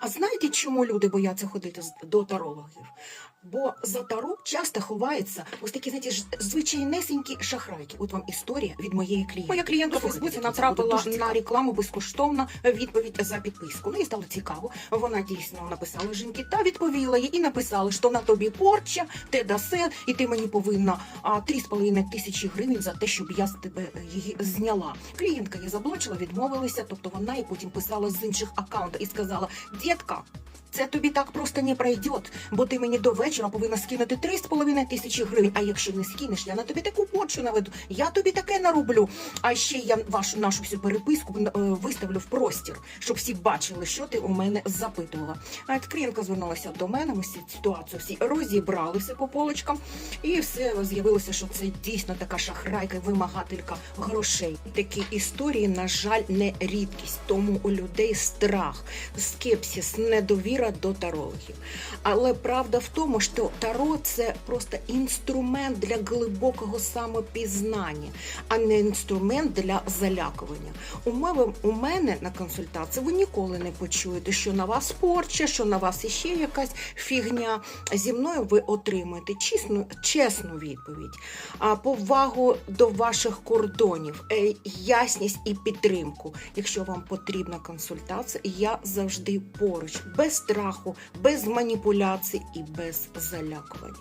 А знаєте, чому люди бояться ходити до тарологів? Бо за таро часто ховаються ось такі, знаєте, звичайнесенькі шахрайки. От вам історія від моєї клієнтки. Моя клієнтка в Фейсбуці натрапила на рекламу безкоштовно відповідь за підписку. Ну і стало цікаво. Вона дійсно написала жінки та відповіла їй і написала, що на тобі порча, те дасе, і ти мені повинна а, 3,5 тисячі гривень за те, щоб я з тебе е, її зняла. Клієнтка її заблочила, відмовилася, тобто вона і потім писала з інших аккаунтів і сказала: Дітка. Це тобі так просто не пройде, бо ти мені до вечора повинна скинути 3,5 тисячі гривень. А якщо не скинеш, я на тобі таку порчу наведу. Я тобі таке нароблю. А ще я вашу нашу всю переписку е, виставлю в простір, щоб всі бачили, що ти у мене запитувала. А от клієнтка звернулася до мене. Ми всі ситуацію всі розібрали все по полочкам, і все з'явилося, що це дійсно така шахрайка, вимагателька грошей. Такі історії, на жаль, не рідкість. Тому у людей страх, скепсис, недовіра до тарологів. Але правда в тому, що таро це просто інструмент для глибокого самопізнання, а не інструмент для залякування. У мене, у мене на консультації ви ніколи не почуєте, що на вас порча, що на вас іще якась фігня. Зі мною ви отримуєте чесну, чесну відповідь, повагу до ваших кордонів, е, ясність і підтримку. Якщо вам потрібна консультація, я завжди поруч, без страху, без маніпуляцій і без залякувань.